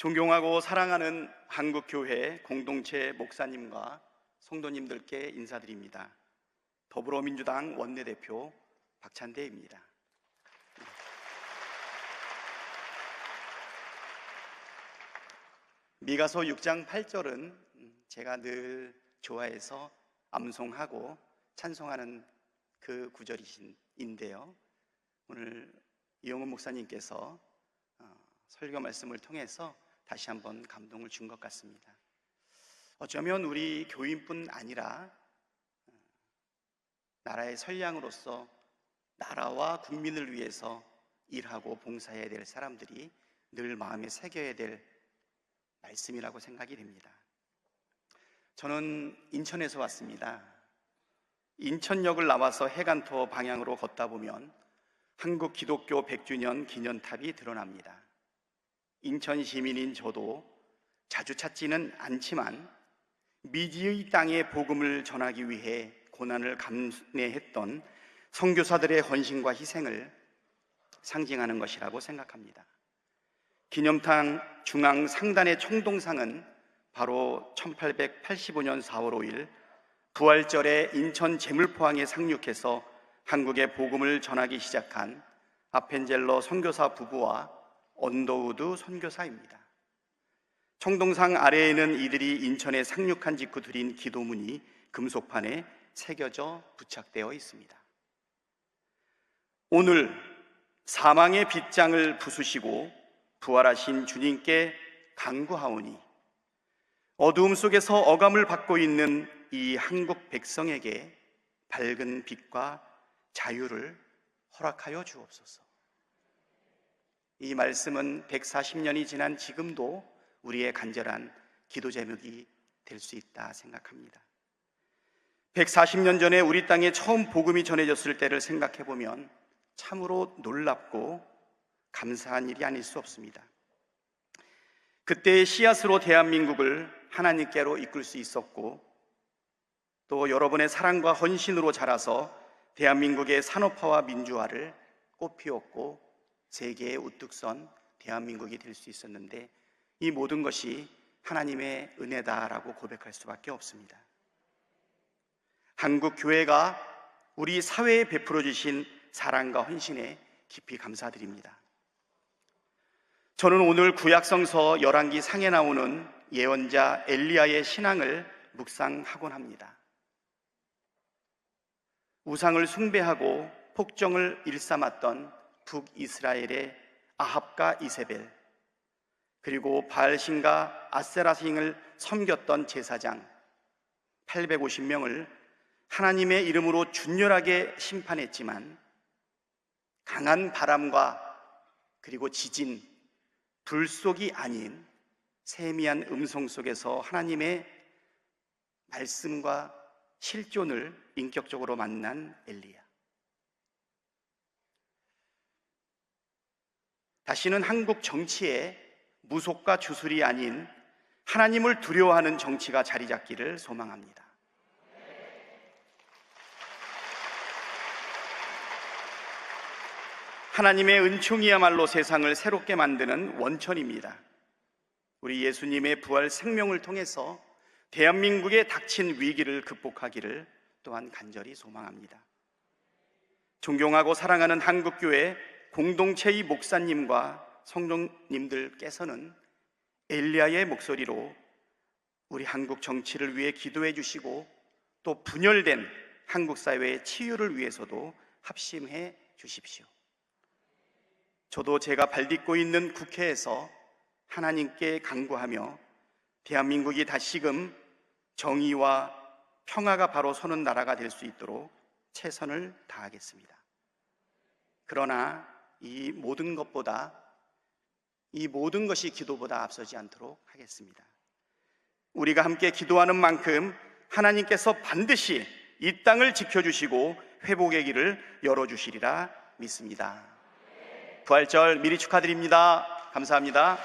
존경하고 사랑하는 한국교회 공동체 목사님과 성도님들께 인사드립니다. 더불어민주당 원내대표 박찬대입니다. 미가서 6장 8절은 제가 늘 좋아해서 암송하고 찬송하는 그 구절인데요. 오늘 이용훈 목사님께서 어, 설교 말씀을 통해서 다시 한번 감동을 준 것 같습니다. 어쩌면 우리 교인뿐 아니라 어, 나라의 선량으로서 나라와 국민을 위해서 일하고 봉사해야 될 사람들이 늘 마음에 새겨야 될 말씀이라고 생각이 됩니다. 저는 인천에서 왔습니다. 인천역을 나와서 해관토 방향으로 걷다 보면 한국 기독교 100주년 기념탑이 드러납니다. 인천 시민인 저도 자주 찾지는 않지만 미지의 땅에 복음을 전하기 위해 고난을 감내했던 선교사들의 헌신과 희생을 상징하는 것이라고 생각합니다. 기념탑 중앙 상단의 총동상은 바로 1885년 4월 5일 부활절에 인천 제물포항에 상륙해서 한국의 복음을 전하기 시작한 아펜젤러 선교사 부부와 언더우드 선교사입니다. 총동상 아래에 는 이들이 인천에 상륙한 직후 드린 기도문이 금속판에 새겨져 부착되어 있습니다. 오늘 사망의 빗장을 부수시고 부활하신 주님께 간구하오니 어두움 속에서 어감을 받고 있는 이 한국 백성에게 밝은 빛과 자유를 허락하여 주옵소서. 이 말씀은 140년이 지난 지금도 우리의 간절한 기도 제목이 될 수 있다 생각합니다. 140년 전에 우리 땅에 처음 복음이 전해졌을 때를 생각해 보면 참으로 놀랍고 감사한 일이 아닐 수 없습니다. 그때의 씨앗으로 대한민국을 하나님께로 이끌 수 있었고 또 여러분의 사랑과 헌신으로 자라서 대한민국의 산업화와 민주화를 꽃피웠고 세계에 우뚝 선 대한민국이 될 수 있었는데 이 모든 것이 하나님의 은혜다라고 고백할 수밖에 없습니다. 한국 교회가 우리 사회에 베풀어 주신 사랑과 헌신에 깊이 감사드립니다. 저는 오늘 구약성서 열왕기 상에 나오는 예언자 엘리야의 신앙을 묵상하곤 합니다. 우상을 숭배하고 폭정을 일삼았던 북이스라엘의 아합과 이세벨 그리고 바알신과 아세라신을 섬겼던 제사장 850명을 하나님의 이름으로 준열하게 심판했지만 강한 바람과 그리고 지진, 불속이 아닌 세미한 음성 속에서 하나님의 말씀과 실존을 인격적으로 만난 엘리야. 다시는 한국 정치에 무속과 주술이 아닌 하나님을 두려워하는 정치가 자리 잡기를 소망합니다. 하나님의 은총이야말로 세상을 새롭게 만드는 원천입니다. 우리 예수님의 부활 생명을 통해서 대한민국에 닥친 위기를 극복하기를 또한 간절히 소망합니다. 존경하고 사랑하는 한국교회 공동체의 목사님과 성도님들께서는 엘리야의 목소리로 우리 한국 정치를 위해 기도해 주시고 또 분열된 한국 사회의 치유를 위해서도 합심해 주십시오. 저도 제가 발딛고 있는 국회에서 하나님께 간구하며 대한민국이 다시금 정의와 평화가 바로 서는 나라가 될 수 있도록 최선을 다하겠습니다. 그러나 이 모든 것보다 이 모든 것이 기도보다 앞서지 않도록 하겠습니다. 우리가 함께 기도하는 만큼 하나님께서 반드시 이 땅을 지켜주시고 회복의 길을 열어주시리라 믿습니다. 부활절 미리 축하드립니다. 감사합니다.